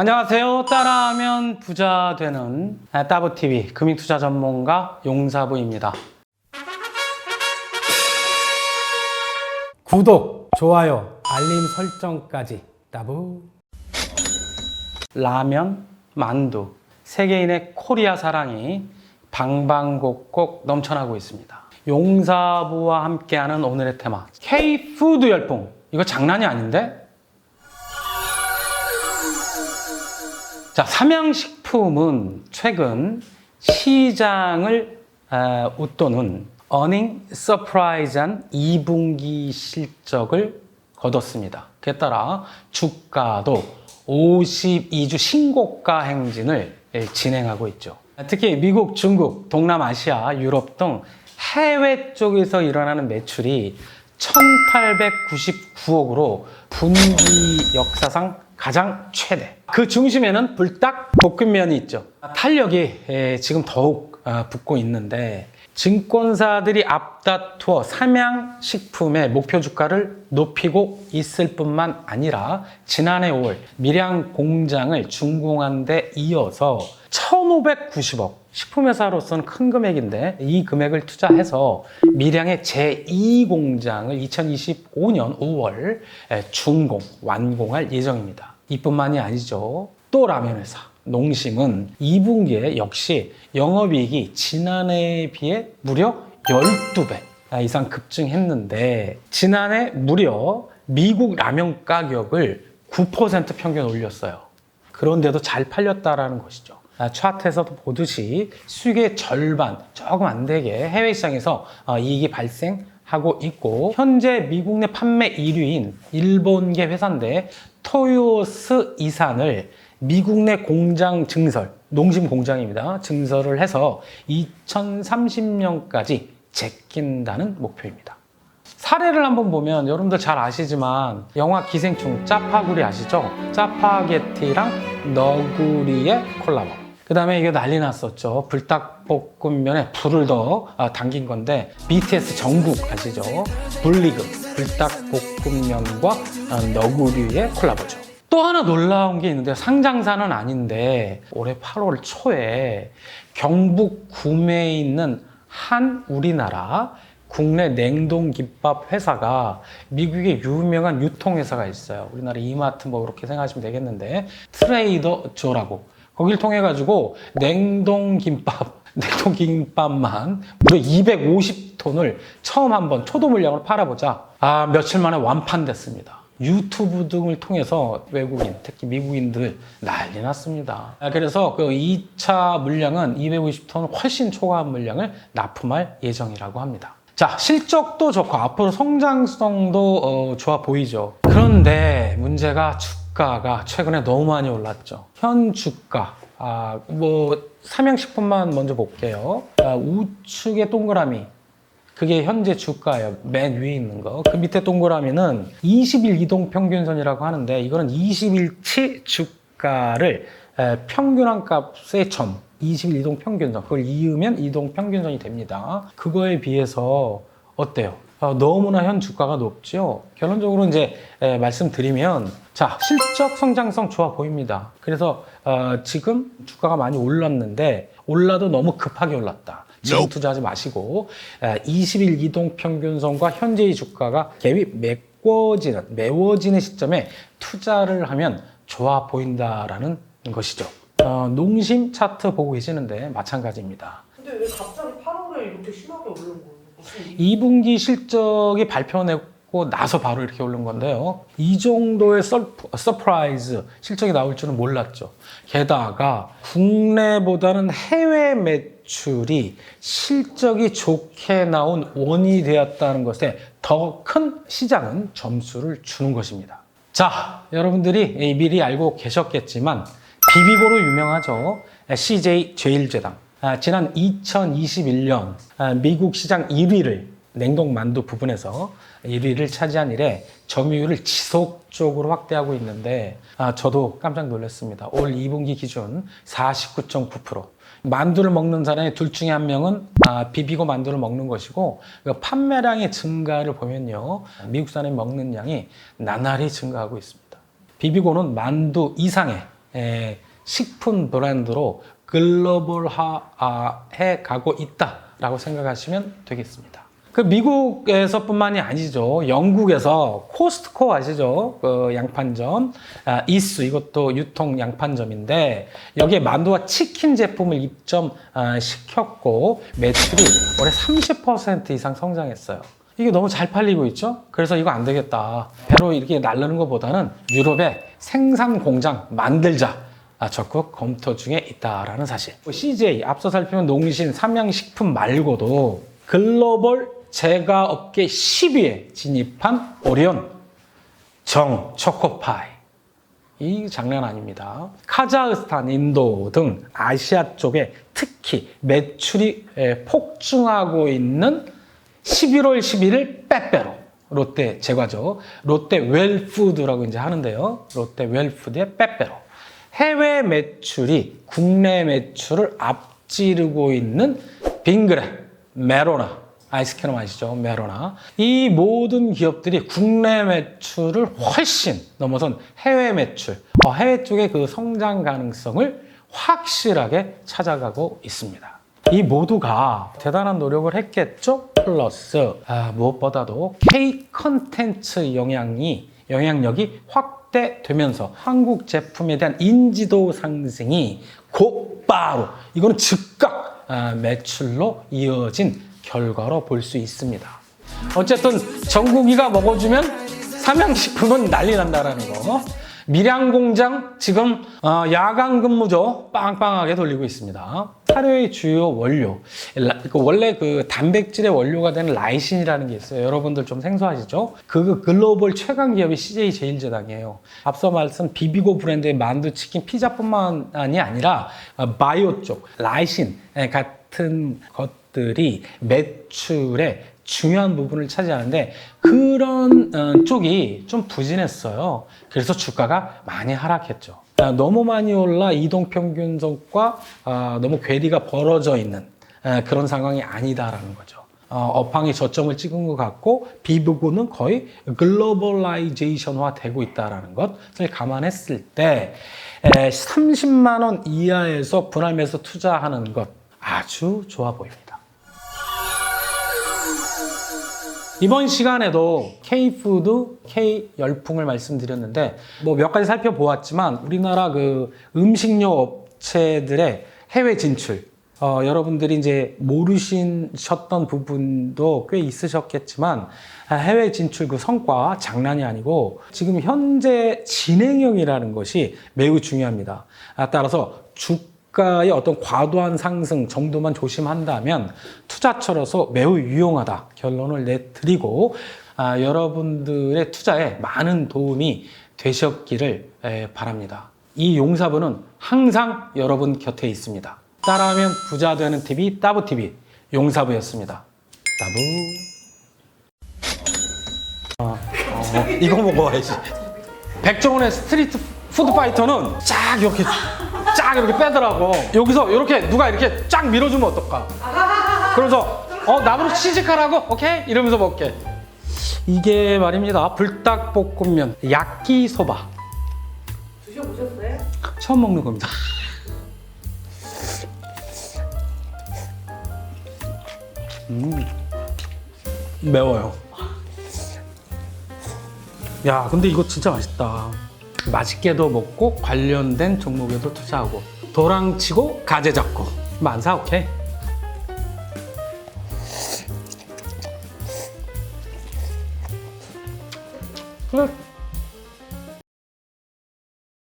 안녕하세요. 따라하면 부자 되는 따브TV 금융투자 전문가 용사부입니다. 구독, 좋아요, 알림 설정까지 따부. 라면, 만두, 세계인의 코리아 사랑이 방방곡곡 넘쳐나고 있습니다. 용사부와 함께하는 오늘의 테마 K-푸드 열풍. 이거 장난이 아닌데? 자, 삼양식품은 최근 시장을 아, 웃도는 어닝 서프라이즈한 2분기 실적을 거뒀습니다. 그에 따라 주가도 52주 신고가 행진을 예, 진행하고 있죠. 특히 미국, 중국, 동남아시아, 유럽 등 해외 쪽에서 일어나는 매출이 1899억으로 분기 역사상 가장 최대. 그 중심에는 불닭 볶음면이 있죠. 탄력이 에, 지금 더욱 아, 붙고 있는데 증권사들이 앞다투어 삼양식품의 목표 주가를 높이고 있을 뿐만 아니라 지난해 5월 밀양 공장을 준공한 데 이어서 1,590억 식품회사로서는 큰 금액인데 이 금액을 투자해서 밀양의 제2공장을 2025년 5월 준공, 완공할 예정입니다. 이뿐만이 아니죠. 또 라면 회사 농심은 2분기에 역시 영업이익이 지난해에 비해 무려 12배 이상 급증했는데 지난해 무려 미국 라면 가격을 9% 평균 올렸어요. 그런데도 잘 팔렸다라는 것이죠. 아, 차트에서도 보듯이 수익의 절반, 조금 안 되게 해외 시장에서 어, 이익이 발생 하고 있고 현재 미국 내 판매 1위인 일본계 회사인데 토요스 이산을 미국 내 공장 증설, 농심 공장입니다. 증설을 해서 2030년까지 제낀다는 목표입니다. 사례를 한번 보면 여러분들 잘 아시지만 영화 기생충 짜파구리 아시죠? 짜파게티랑 너구리의 콜라보. 그 다음에 이게 난리 났었죠. 불닭볶음면에 불을 더 아, 당긴 건데 BTS 정국 아시죠? 불리그 불닭볶음면과 아, 너구리의 콜라보죠. 또 하나 놀라운 게 있는데 상장사는 아닌데 올해 8월 초에 경북 구매에 있는 한 우리나라 국내 냉동 김밥 회사가 미국의 유명한 유통회사가 있어요. 우리나라 이마트 뭐 그렇게 생각하시면 되겠는데 트레이더 조라고 거길 통해 가지고 냉동 김밥 냉동 김밥만 무려 250톤을 처음 한번 초도 물량으로 팔아보자. 아 며칠 만에 완판됐습니다. 유튜브 등을 통해서 외국인, 특히 미국인들 난리 났습니다. 아, 그래서 그 2차 물량은 250톤 훨씬 초과한 물량을 납품할 예정이라고 합니다. 자, 실적도 좋고 앞으로 성장성도 어, 좋아 보이죠. 그런데 문제가 주가가 최근에 너무 많이 올랐죠. 현 주가, 아, 뭐, 삼양식품만 먼저 볼게요. 아, 우측의 동그라미, 그게 현재 주가예요. 맨 위에 있는 거. 그 밑에 동그라미는 20일 이동 평균선이라고 하는데 이거는 20일치 주가를 에, 평균한 값의 점, 20일 이동 평균선. 그걸 이으면 이동 평균선이 됩니다. 그거에 비해서 어때요? 어, 너무나 현 주가가 높죠. 결론적으로 이제 에, 말씀드리면 자 실적 성장성 좋아 보입니다. 그래서 어, 지금 주가가 많이 올랐는데 올라도 너무 급하게 올랐다. 지금 투자하지 마시고 20일 이동 평균선과 현재의 주가가 갭이 메꿔지는 메워지는 시점에 투자를 하면 좋아 보인다라는 것이죠. 어, 농심 차트 보고 계시는데 마찬가지입니다. 근데 왜 갑자기 8월에 이렇게 심하게 오른 거예요? 무슨 일? 2분기 실적이 발표내고 나서 바로 이렇게 오른 건데요. 이 정도의 서, 서프라이즈 실적이 나올 줄은 몰랐죠. 게다가 국내보다는 해외 매출이 실적이 좋게 나온 원이 되었다는 것에 더 큰 시장은 점수를 주는 것입니다. 자, 여러분들이 미리 알고 계셨겠지만 비비고로 유명하죠. CJ 제일제당. 아, 지난 2021년 아, 미국 시장 1위를 냉동 만두 부분에서 1위를 차지한 이래 점유율을 지속적으로 확대하고 있는데 아, 저도 깜짝 놀랐습니다. 올 2분기 기준 49.9%. 만두를 먹는 사람의 둘 중에 한 명은 아, 비비고 만두를 먹는 것이고 그 판매량의 증가를 보면요 미국 사람이 먹는 양이 나날이 증가하고 있습니다. 비비고는 만두 이상의 에, 식품 브랜드로 글로벌화해 가고 있다라고 생각하시면 되겠습니다. 그 미국에서뿐만이 아니죠. 영국에서 코스트코 아시죠? 그 양판점 아, 이스 이것도 유통 양판점인데 여기에 만두와 치킨 제품을 입점 아, 시켰고 매출이 올해 30% 이상 성장했어요. 이게 너무 잘 팔리고 있죠? 그래서 이거 안 되겠다. 배로 이렇게 날르는 것보다는 유럽에 생산 공장 만들자. 아, 적극 검토 중에 있다라는 사실. CJ 앞서 살펴본 농신 삼양식품 말고도 글로벌 제과업계 10위에 진입한 오리온 정 초코파이. 이 장난 아닙니다. 카자흐스탄, 인도 등 아시아 쪽에 특히 매출이 에, 폭증하고 있는 11월 11일 빼빼로 롯데 제과죠. 롯데 웰푸드라고 이제 하는데요. 롯데 웰푸드의 빼빼로. 해외 매출이 국내 매출을 앞지르고 있는 빙그레, 메로나, 아이스크림 아시죠? 메로나. 이 모든 기업들이 국내 매출을 훨씬 넘어선 해외 매출, 어, 해외 쪽의 그 성장 가능성을 확실하게 찾아가고 있습니다. 이 모두가 대단한 노력을 했겠죠? 플러스 아, 무엇보다도 K 컨텐츠 영향이 영향력이 확 대되면서 한국 제품에 대한 인지도 상승이 곧바로 이거는 즉각 아, 매출로 이어진 결과로 볼 수 있습니다. 어쨌든 전국이가 먹어주면 삼양식품은 난리 난다라는 거. 밀양 공장 지금 어, 야간 근무죠 빵빵하게 돌리고 있습니다. 사료의 주요 원료 라- 그 원래 그 단백질의 원료가 되는 라이신이라는 게 있어요. 여러분들 좀 생소하시죠? 그 글로벌 최강 기업이 CJ 제일제당이에요. 앞서 말씀 비비고 브랜드의 만두, 치킨, 피자뿐만이 아니라 어, 바이오 쪽 라이신 같은 것들이 매출의 중요한 부분을 차지하는데 그런 어, 쪽이 좀 부진했어요. 그래서 주가가 많이 하락했죠. 아, 너무 많이 올라 이동평균선과 아, 너무 괴리가 벌어져 있는 아, 그런 상황이 아니다라는 거죠. 어, 업황이 저점을 찍은 것 같고 비브고는 거의 글로벌라이제이션화 되고 있다라는 것을 감안했을 때 에, 30만 원 이하에서 분할매수 투자하는 것 아주 좋아 보입니다. 이번 시간에도 K푸드, K 열풍을 말씀드렸는데 뭐 몇 가지 살펴보았지만 우리나라 그 음식료 업체들의 해외 진출 어, 여러분들이 이제 모르셨던 부분도 꽤 있으셨겠지만 아, 해외 진출 그 성과 장난이 아니고 지금 현재 진행형이라는 것이 매우 중요합니다. 아, 따라서 주 가의 어떤 과도한 상승 정도만 조심한다면 투자처로서 매우 유용하다 결론을 내드리고 아, 여러분들의 투자에 많은 도움이 되셨기를 에, 바랍니다. 이 용사부는 항상 여러분 곁에 있습니다. 따라하면 부자 되는 TV 따부TV 용사부였습니다. 따부. 어, 어, 이거 먹어야지. 백종원의 스트리트 푸드 파이터는 쫙 이렇게 쫙 이렇게 빼더라고. 여기서 이렇게 누가 이렇게 쫙 밀어주면 어떨까? 그래서 어 나무로 시식하라고 오케이 이러면서 먹게. 이게 말입니다. 불닭볶음면 야끼소바 드셔보셨어요? 처음 먹는 겁니다. 음 매워요. 야 근데 이거 진짜 맛있다. 맛있게도 먹고 관련된 종목에도 투자하고 도랑치고 가재 잡고 만사 오케이. 음.